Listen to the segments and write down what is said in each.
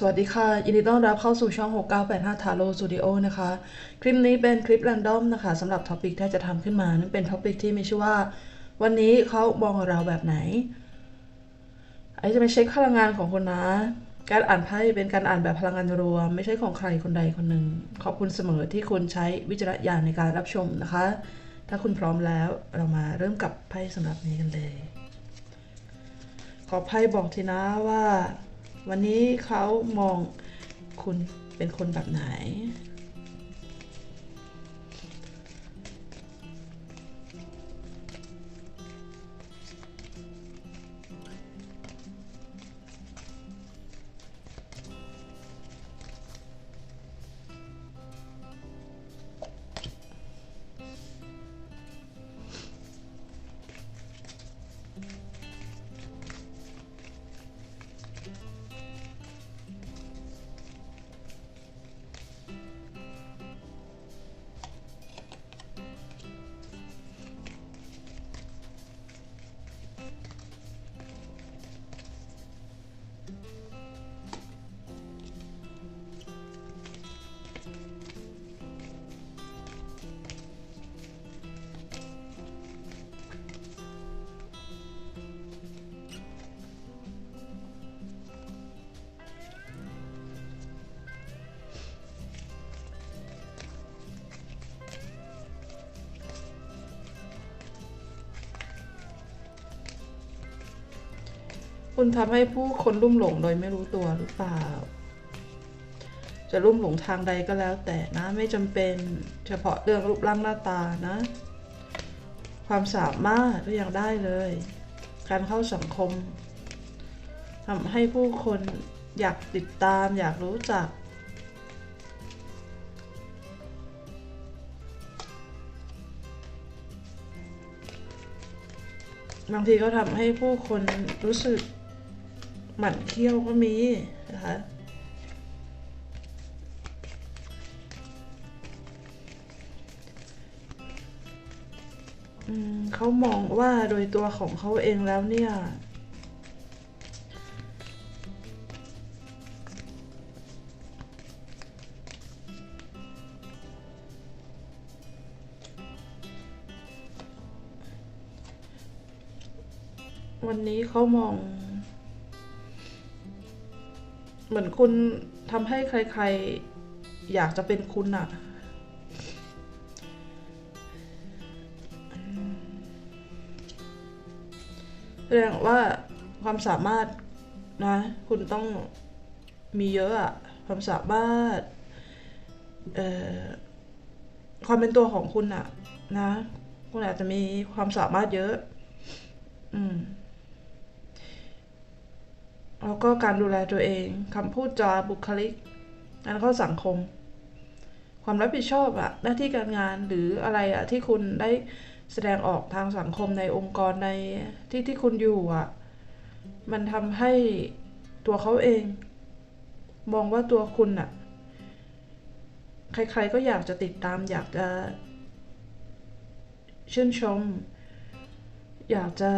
สวัสดีค่ะ ยินดีต้อนรับเข้าสู่ช่อง 6985 Taro Studio นะคะ คลิปนี้เป็นคลิป r รนดอมนะคะสำหรับท็อปิกที่จะทำขึ้นมา นั่นเป็นท็อปิกที่มีชื่อว่า วันนี้เขามองเราแบบไหนไอจะไม่เช็คพลังงานของคนนะ การอ่านไพ่เป็นการอ่านแบบพลังงานรวม ไม่ใช่ของใครคนใดคนหนึ่ง ขอบคุณเสมอที่คุณใช้วิจารณญาณในการรับชมนะคะ ถ้าคุณพร้อมแล้วเรามาเริ่มกับไพ่สำหรับนี้กันเลย ขอไพ่บอกทีนะว่า วันนี้เขามองคุณเป็นคนแบบไหน คุณทำให้ผู้คนลุ่มหลงโดยไม่รู้ตัวหรือเปล่า จะลุ่มหลงทางใดก็แล้วแต่นะ ไม่จำเป็นเฉพาะเรื่องรูปร่างหน้าตานะ ความสามารถก็ยังได้เลย การเข้าสังคมทำให้ผู้คนอยากติดตามอยากรู้จักบางทีก็ทำให้ผู้คนรู้สึก หมั่นเคี้ยวก็มีนะคะเขามองว่าโดยตัวของเขาเองแล้วเนี่ย วันนี้เขามอง เหมือนคุณทำให้ใคร ๆ อยากจะเป็นคุณอะแสดงว่าความสามารถนะ คุณต้องมีเยอะอะความสามารถเอ่อความเป็นตัวของคุณอะนะ คุณอาจจะมีความสามารถเยอะ อืม แล้วก็การดูแลตัวเองคำพูดจาบุคลิกการเข้าสังคม ความรับผิดชอบอะหน้าที่การงานหรืออะไรอะที่คุณได้แสดงออกทางสังคมในองค์กรในที่ที่คุณอยู่อะมันทำให้ตัวเขาเอง มองว่าตัวคุณอะใครๆก็อยากจะติดตามอยากจะชื่นชม อยากจะ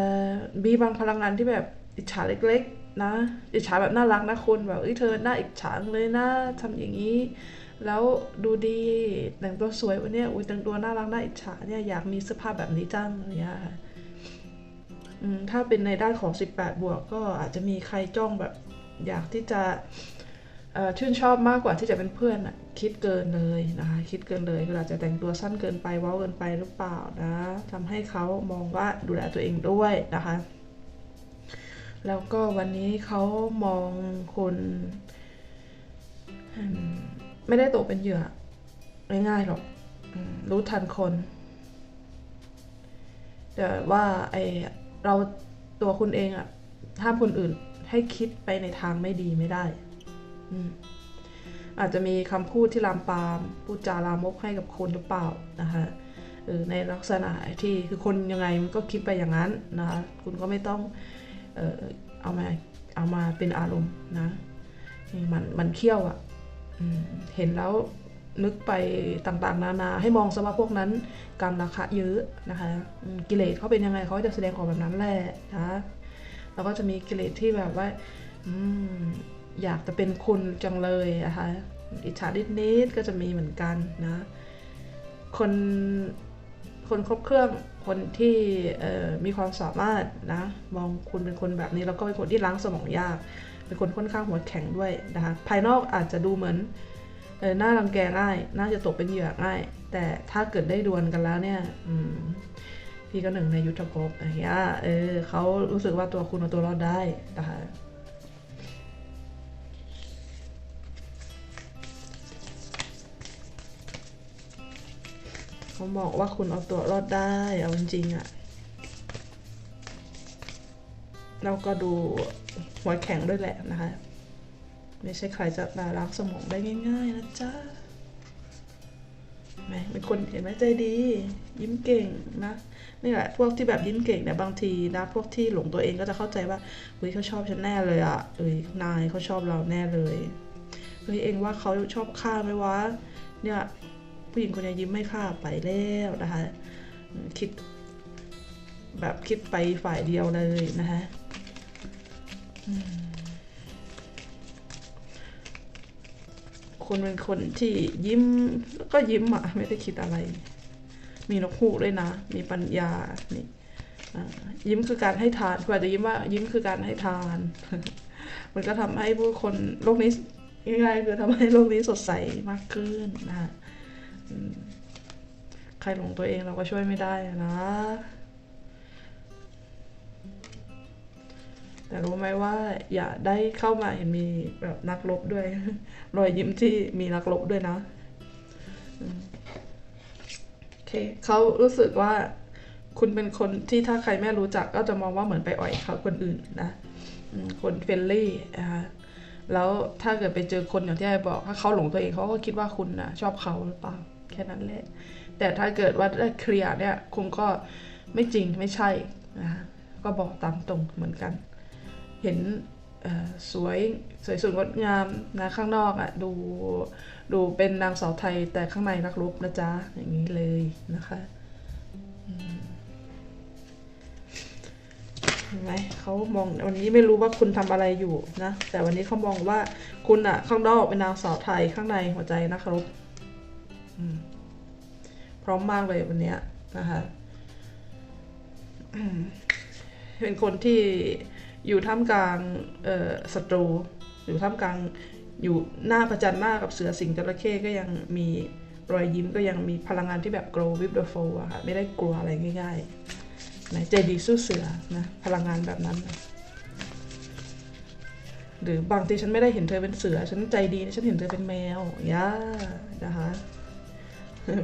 มีบางพลังงานที่แบบอิจฉาเล็กๆ นะอิจฉาแบบน่ารักนะคุณแบบเอ้ยเธอหน้าอิจฉาเลยนะทำอย่างนี้ แล้วดูดีแต่งตัวสวยวันนี้อุ้ยแต่งตัวน่ารักน่าอิจฉาเนี่ยอยากมีเสื้อผ้าแบบนี้จังอะไรเงี้ยค่ะถ้าเป็นในด้านของ 18 บวกก็อาจจะมีใครจ้องแบบอยากที่จะชื่นชอบมากกว่าที่จะเป็นเพื่อนอะคิดเกินเลยนะคะคิดเกินเลยคืออาจจะแต่งตัวสั้นเกินไปเว้าเกินไปหรือเปล่านะทำให้เขามองว่าดูแลตัวเองด้วยนะคะ แล้วก็วันนี้เขามองคนไม่ได้ตกเป็นเหยื่อง่ายๆหรอกรู้ทันคนแต่ว่าไอเราตัวคุณเองอะห้ามคนอื่นให้คิดไปในทางไม่ดีไม่ได้อือาจจะมีคำพูดที่ลามปามพูดจาลามกให้กับคนหรือเปล่านะคะในลักษณะที่คือคนยังไงมันก็คิดไปอย่างนั้นนะคะคุณก็ไม่ต้อง เออเอามาเอามาเป็นอารมณ์นะมันมันเขี้ยวอะ่ะเห็นแล้วนึกไปต่างๆ นานาให้มองสภาพวกนั้นการราคาเยอะนะคะกิเลสเขาเป็นยังไงเขาจะแสดงออกแบบนั้นแหละนะแล้วก็จะมีกิเลสที่แบบว่าอยากจะเป็นคุณจังเลยนะคะอิจฉานิดๆก็จะมีเหมือนกันนะ คนคนครบเครื่อง คนที่มีความสามารถนะมองคุณเป็นคนแบบนี้แล้วก็เป็นคนที่ล้างสมองยาก เป็นคนค่อนข้างหัวแข็งด้วยนะคะภายนอกอาจจะดูเหมือนเออหน้ารังแกง่าย น่าจะตกเป็นเหยื่อง่าย แต่ถ้าเกิดได้ดวลกันแล้วเนี่ยพี่ก็หนึ่งในยุทธภพอย่างเงี้ยเออเขารู้สึกว่าตัวคุณเอาตัวรอดได้นะคะ เขาบอกว่าคุณเอาตัวรอดได้ เอาจริงๆอะเราก็ดูหัวแข็งด้วยแหละนะคะ ไม่ใช่ใครจะมาล้างสมองได้ง่าย ๆ นะจ๊ะแหมเป็นคนเห็นไหมใจดี ยิ้มเก่งนะนี่แหละพวกที่แบบยิ้มเก่งเนี่ยบางทีนะพวกที่หลงตัวเองก็จะเข้าใจว่าเฮ้ยเขาชอบฉันแน่เลยอะ่ะเอ้ยนายเขาชอบเราแน่เลยเฮ้ยเองว่าเขาชอบข้าไหมวะเนี่ย ผู้หญิงคนนี้ยิ้มไม่ค่าไปแล้วนะคะคิดแบบคิดไปฝ่ายเดียวเลยนะคะคนเป็นคนที่ยิ้มก็ยิ้มอะไม่ได้คิดอะไร มีนกฮูกด้วยนะ มีปัญญานี่ยิ้มคือการให้ทานกว่าจะยิ้มว่ายิ้มคือการให้ทาน มันก็ทำให้ผู้คนโลกนี้ง่ายๆคือทำให้โลกนี้สดใสมากขึ้นนะ ใครหลงตัวเองเราก็ช่วยไม่ได้นะ แต่รู้ไหมว่า อย่าได้เข้ามาเห็นมีแบบนักลบด้วย รอยยิ้มที่มีนักลบด้วยนะโอเคเขารู้สึกว่าคุณเป็นคนที่ถ้าใครไม่รู้จักก็จะมองว่าเหมือนไปอ่อยเขาคนอื่นนะคนเฟรนลี่นะคะแล้วถ้าเกิดไปเจอคนอย่างที่ไอ้บอก ถ้าเขาหลงตัวเองเขาก็คิดว่าคุณนะชอบเขาหรือเปล่า ค่นั้นแหละ แต่ถ้าเกิดว่าได้เคลียร์เนี่ยคงก็ไม่จริงไม่ใช่นะก็บอกตามตรงเหมือนกัน เห็นสวยสวยสดงดงามนะข้างนอกอะ่ะดูดูเป็นนางสาวไทยแต่ข้างในนักรบนะจ๊ะอย่างนี้เลยนะคะเห็นไหมเขามองวันนี้ไม่รู้ว่าคุณทำอะไรอยู่นะ แต่วันนี้เขามองว่าคุณอะข้างนอกเป็นนางสาวไทยข้างในหัวใจนะครับพ ร้อมมากเลยวันนี้นะคะเป็นคนที่อยู่ท่ามกลางศัตรู อยู่ท่ามกลางอยู่หน้าประจันหน้ากับเสือสิงจระเข้ก็ยังมีรอยยิ้มก็ยังมีพลังงานที่แบบ grow with the flow อะค่ะไม่ได้กลัวอะไรง่ายๆนะใจดีสู้เสือนะพลังงานแบบนั้นนะหรือบางทีฉันไม่ได้เห็นเธอเป็นเสือ ฉันใจดี ฉันเห็นเธอเป็นแมวย่านะคะ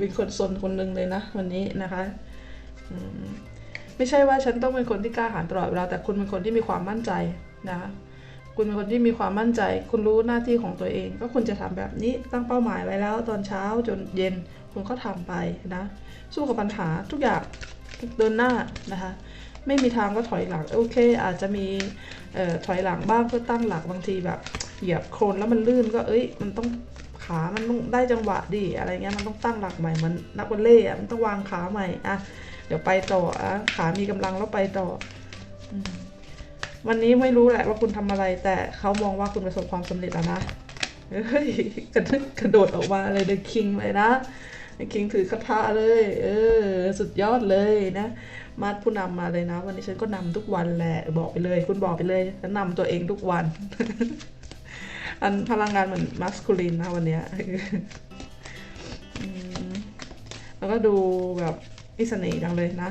เป็นคนสนคนหนึ่งเลยนะวันนี้นะคะไม่ใช่ว่าฉันต้องเป็นคนที่กล้าหาญตลอดเวลาแต่คุณเป็นคนที่มีความมั่นใจนะคุณเป็นคนที่มีความมั่นใจ คุณรู้หน้าที่ของตัวเอง ก็คุณจะทำแบบนี้ตั้งเป้าหมายไว้แล้ว ตอนเช้าจนเย็นคุณก็ทำไปนะ สู้กับปัญหาทุกอย่างเดินหน้านะคะ ไม่มีทางก็ถอยหลังโอเค อาจจะมีถอยหลังบ้างเพื่อตั้งหลักบางทีแบบเหยียบโคลนแล้วมันลื่นก็เอ้ยมันต้อง ขามันต้องได้จังหวะดีอะไรเงี้ยมันต้องตั้งหลักใหม่มันนักวอลเล่อะมันต้องวางขาใหม่อะเดี๋ยวไปต่ออะขามีกำลังแล้วไปต่อวันนี้ไม่รู้แหละว่าคุณทำอะไร แต่เขามองว่าคุณประสบความสำเร็จแล้วนะเฮ้ยกระดึกระโดดออกมาเลยเดอะคิงเลยนะเดอะคิงถือคาถาเลย เออ สุดยอดเลยนะมาดผู้นำมาเลยนะ วันนี้ฉันก็นำทุกวันแหละ บอกไปเลย คุณบอกไปเลยฉันนำตัวเองทุกวัน อันพลังงานเหมือนมัสคูลินนะวันเนี้ยแล้วก็ดูแบบมีเสน่ห์ดังเลยนะ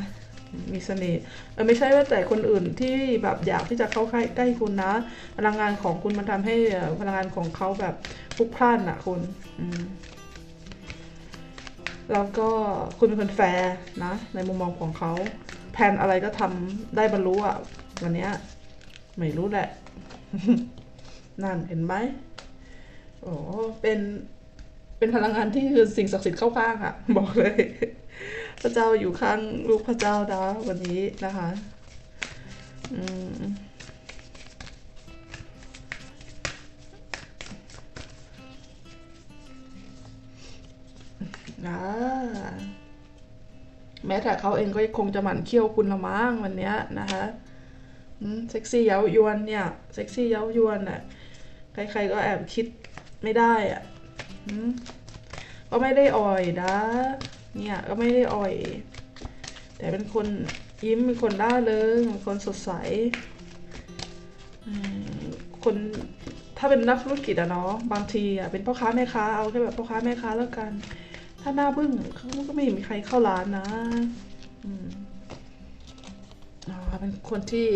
มีเสน่ห์เออไม่ใช่ว่าแต่คนอื่นที่แบบอยากที่จะเข้าใกล้ใกล้คุณนะ พลังงานของคุณมันทำให้พลังงานของเขาแบบพุกพล่านอะคุณแล้วก็คุณเป็นคนแฟร์นะ ในมุมมองของเขาแผนอะไรก็ทำได้บรรลุอะวันเนี้ยไม่รู้แหละ นั่นเห็นไหมโอ้เป็นเป็นพลังงานที่คือสิ่งศักดิ์สิทธิ์เข้าข้างอะบอกเลย พระเจ้าอยู่ข้างลูกพระเจ้าดาวันนี้นะคะอืมนะแม้แต่เขาเองก็คงจะหมั่นเคี้ยวคุณละมั้งวันนี้นะคะเซ็กซี่เย้ายวนเนี่ย เซ็กซี่เย้ายวนอะ ใครๆก็แอบคิดไม่ได้อะก็ไม่ได้อ่อยนะ เนี่ยก็ไม่ได้อ่อย แต่เป็นคนยิ้มเป็นคนร่าเริงเป็นคนสดใสคนถ้าเป็นนักธุรกิจอะเนาะบางทีอะเป็นพ่อค้าแม่ค้าเอาแค่แบบพ่อค้าแม่ค้าแล้วกัน ถ้าหน้าบึ้งเขาก็ไม่มีใครเข้าร้านนะอืมอ๋อเป็นคนที่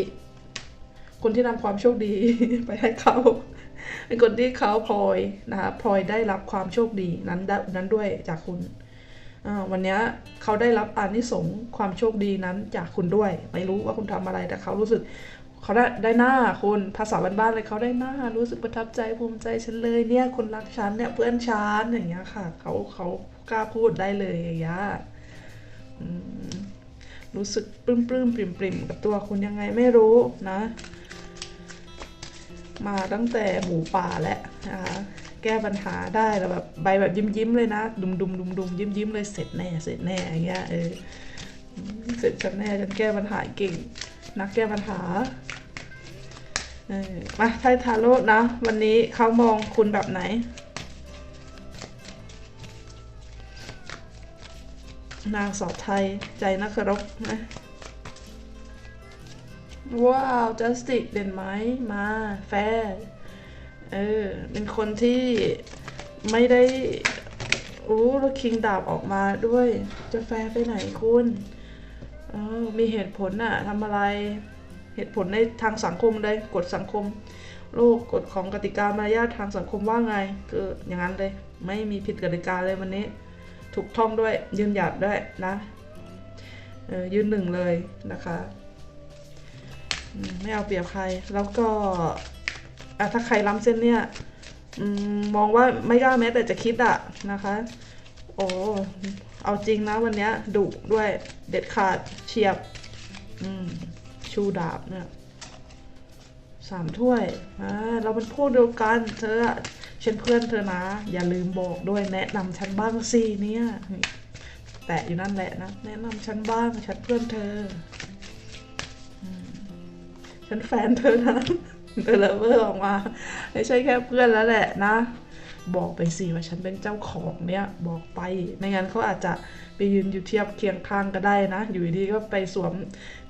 คนที่นำความโชคดีไปให้เขา เป็นคนที่เขาพลอยนะคะพลอยได้รับความโชคดีนั้นด้นั้นด้วยจากคุณวันนี้เขาได้รับอานิสงส์ความโชคดีนั้นจากคุณด้วย ไม่รู้ว่าคุณทำอะไรแต่เขารู้สึกเขาได้ได้หน้าคุณภาษาบ้านๆเลยเขาได้หน้ารู้สึกประทับใจภูมิใจฉันเลยเนี่ยคนรักฉันเนี่ยเพื่อนฉันอย่างเงี้ยค่ะเขาเขากล้าพูดได้เลยอย่างเงี้ยรู้สึกปลื้มปลื้มปริ่มปริ่มกับตัวคุณยังไงไม่รู้นะ มาตั้งแต่หมูป่าแหล้วนะคะแก้ปัญหาได้แล้วแบบใบแบบยิ้มยิ้มๆเลยนะ ดุมดุมดุมดุมยิ้มยิ้มๆเลยเสร็จแน่เสร็จแน่อย่างเงี้ยเออเสร็จฉันแน่ฉันแก้ปัญหาเก่ง นักแก้ปัญหาเออมาไทยทาโร่นะ วันนี้เขามองคุณแบบไหนนางสาวไทยใจนักคารพนะ ว้าวจัสติกเด่นไหมมาแฟร์เออ เป็นคนที่ไม่ได้อู้แล้วคิงดาบออกมาด้วย จะแฟร์ไปไหนคุณออมีเหตุผลน่ะทำอะไรเหตุผลในทางสังคมเลยกฎสังคม โลกกฎของกติกามารยาททางสังคมว่าไงคืออย่างนั้นเลย ไม่มีผิดกติกาเลยวันนี้ ถูกท่องด้วยยืนหยัดด้วยนะเออยืนหนึ่งเลยนะคะ ไม่เอาเปรียบใคร แล้วก็อะถ้าใครล้ำเส้นเนี่ยมองว่าไม่กล้าแม้แต่จะคิดอะนะคะ โอ้เอาจริงนะวันนี้ดุด้วยเด็ดขาดเฉียบชูดาบเนี่ยสามถ้วยอ่าเราเป็นพวกเดียวกัน เธอฉันเพื่อนเธอนะ อย่าลืมบอกด้วยแนะนำฉันบ้างสิเนี่ย แตะอยู่นั่นแหละนะ แนะนำฉันบ้างฉันเพื่อนเธอ ฉันแฟนเธอนะเธอเลเวอร์ออกมาไม่ใช่แค่เพื่อนแล้วแหละนะ บอกไปสิว่าฉันเป็นเจ้าของเนี่ย บอกไปไม่งั้นเขาอาจจะไปยืนอยู่เทียบเคียงข้างก็ได้นะ อยู่ดีๆก็ไปสวม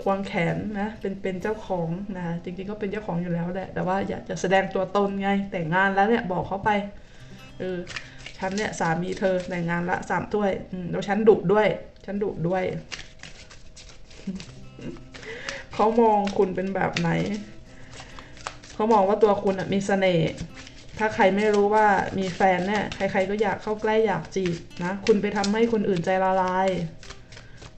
ควงแขนนะ เป็นเป็นเจ้าของนะจริงๆก็เป็นเจ้าของอยู่แล้วแหละ แต่ว่าอยากจะแสดงตัวตนไงแต่งงานแล้วเนี่ยบอกเขาไปเออฉันเนี่ยสามีเธอแต่งงานละสามถ้วยแล้วฉันดุด้วย ฉันดุด้วย เขามองคุณเป็นแบบไหน เขามองว่าตัวคุณมีเสน่ห์ ถ้าใครไม่รู้ว่ามีแฟนเนี่ยใครๆก็อยากเข้าใกล้อยากจีบนะ คุณไปทำให้คนอื่นใจละลาย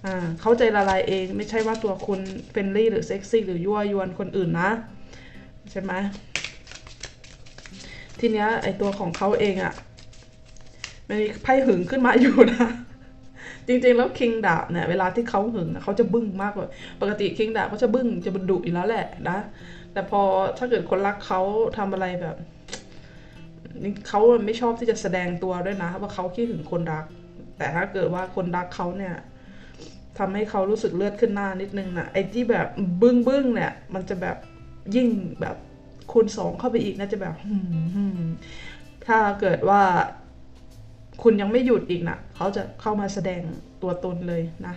อ่าเขาใจละลายเองไม่ใช่ว่าตัวคุณเฟรนลี่หรือเซ็กซี่หรือยั่วยวนคนอื่นนะ ใช่ไหมทีเนี้ยไอตัวของเขาเองอะมันมีไพ่หึงขึ้นมาอยู่นะ จริงๆ แล้วคิงดาบเนี่ยเวลาที่เขาหึงเขาจะบึ้งมากเลยปกติคิงดาบเขาจะบึ้งจะดุอยู่แล้วแหละนะแต่พอถ้าเกิดคนรักเขาทำอะไรแบบเขาไม่ชอบที่จะแสดงตัวด้วยนะว่าเขาคิดถึงคนรัก แต่ถ้าเกิดว่าคนรักเขาเนี่ยทำให้เขารู้สึกเลือดขึ้นหน้านิดนึงนะไอ้ที่แบบบึ้งบึ้งๆเนี่ย มันจะแบบยิ่งแบบคูณสองเข้าไปอีกนะจะแบบหืมหืมถ้าเกิดว่า คุณยังไม่หยุดอีกนะเขาจะเข้ามาแสดงตัวตนเลยนะ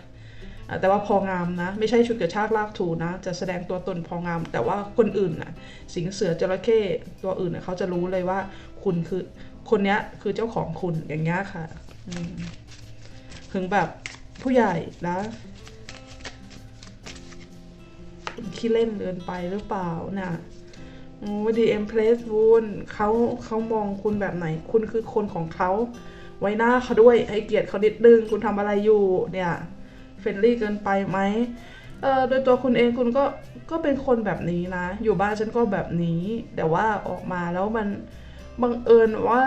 แต่ว่าพองามนะ ไม่ใช่ชุดกระชากลากถูนะ จะแสดงตัวตนพองาม แต่ว่าคนอื่นนะสิงเสือจระเข้ตัวอื่นนะเขาจะรู้เลยว่าคุณคือคนนี้คือเจ้าของคุณอย่างเงี้ยค่ะถึงแบบผู้ใหญ่นะขี้เล่นเกินไปหรือเปล่าน่ะโอ้ดีเอ็มเพลสวูนเขาเขามองคุณแบบไหน คุณคือคนของเขา ไว้หน้าเขาด้วยให้เกียรติเขานิดนึงคุณทำอะไรอยู่เนี่ยเฟรนลี่เกินไปไหมเออโดยตัวคุณเองคุณก็ก็เป็นคนแบบนี้นะ อยู่บ้านฉันก็แบบนี้ แต่ว่าออกมาแล้วมันบังเอิญว่า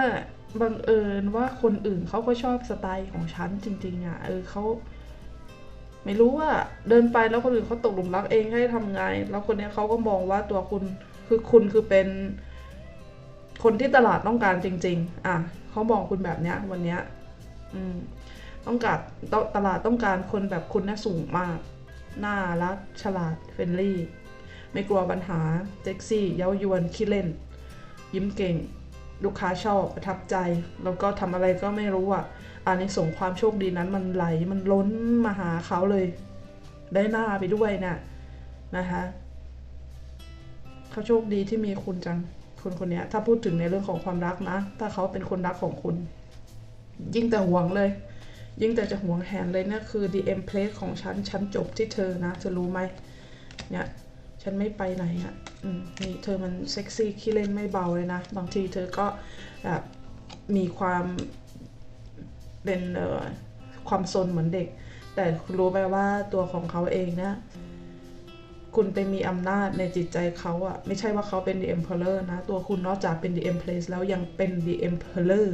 บังเอิญว่าคนอื่นเขาก็ชอบสไตล์ของฉันจริง ๆอะเออเขาไม่รู้ว่าเดินไปแล้วคนอื่นเขาตกหลุมรักเองให้ทำไง แล้วคนเนี้ยเขาก็มองว่าตัวคุณคือคุณคือเป็น คนที่ตลาดต้องการจริง ๆ อะเขามองคุณแบบเนี้ยวันเนี้ยอืมต้องการตตลาดต้องการคนแบบคุณนะสูงมาก น่ารัก ฉลาดเฟรนลี่ ไม่กลัวปัญหาเซ็กซี่ เย้ายวน ขี้เล่น ยิ้มเก่ง ลูกค้าชอบประทับใจ แล้วก็ทำอะไรก็ไม่รู้อะอานิสงส์ความโชคดีนั้นมันไหลมันล้นมาหาเขาเลย ได้หน้าไปด้วยนะนะคะเขาโชคดีที่มีคุณจัง คนคนนี้ถ้าพูดถึงในเรื่องของความรักนะ ถ้าเขาเป็นคนรักของคุณ ยิ่งแต่หวงเลย ยิ่งแต่จะหวงแหนเลยเนี่ยคือ DM place ของฉัน ฉันจบที่เธอนะจะรู้ไหมเนี่ย ฉันไม่ไปไหนอะ่ะนี่เธอมันเซ็กซี่ขี้เล่นไม่เบาเลยนะ บางทีเธอก็แบบมีความเป็นเอ่อความซนเหมือนเด็ก แต่รู้ไหมว่าตัวของเขาเองนี่ย คุณไปมีอำนาจในจิตใจเขาอะไม่ใช่ว่าเขาเป็น the emperor นะ ตัวคุณนอกจากเป็น the empress แล้วยังเป็น the emperor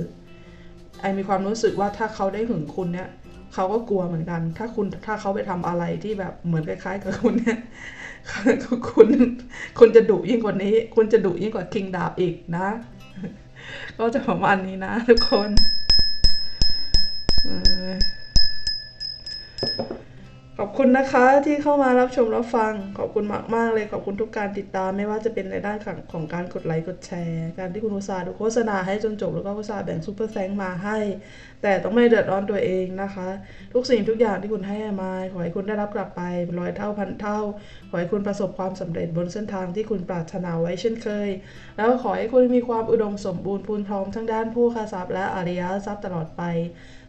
ไอมีความรู้สึกว่าถ้าเขาได้หึงคุณเนี่ยเขาก็กลัวเหมือนกัน ถ้าคุณถ้าเขาไปทำอะไรที่แบบเหมือนคล้ายๆกับคุณเนี่ยคุณคุณจะดุยิ่งกว่านี้ คุณจะดุยิ่งกว่าคิงดาบอีกนะ ก็จะประมาณนี้นะทุกคนอ ขอบคุณนะคะที่เข้ามารับชมรับฟัง ขอบคุณมากๆเลยขอบคุณทุกการติดตามไม่ว่าจะเป็นในด้านของของการกดไลค์กดแชร์ การที่คุณอุตสาห์ดูโฆษณาให้จนจบแล้วก็อุตสาห์แบ่งซูเปอร์แซงมาให้ แต่ต้องไม่เดือดร้อนตัวเองนะคะ ทุกสิ่งทุกอย่างที่คุณให้มาขอให้คุณได้รับกลับไปร้อยเท่าพันเท่า ขอให้คุณประสบความสำเร็จบนเส้นทางที่คุณปรารถนาไว้เช่นเคย แล้วขอให้คุณมีความอุดมสมบูรณ์พูนพร้อมทั้งด้านผู้ค้าทรัพย์และอริยทรัพย์ตลอดไป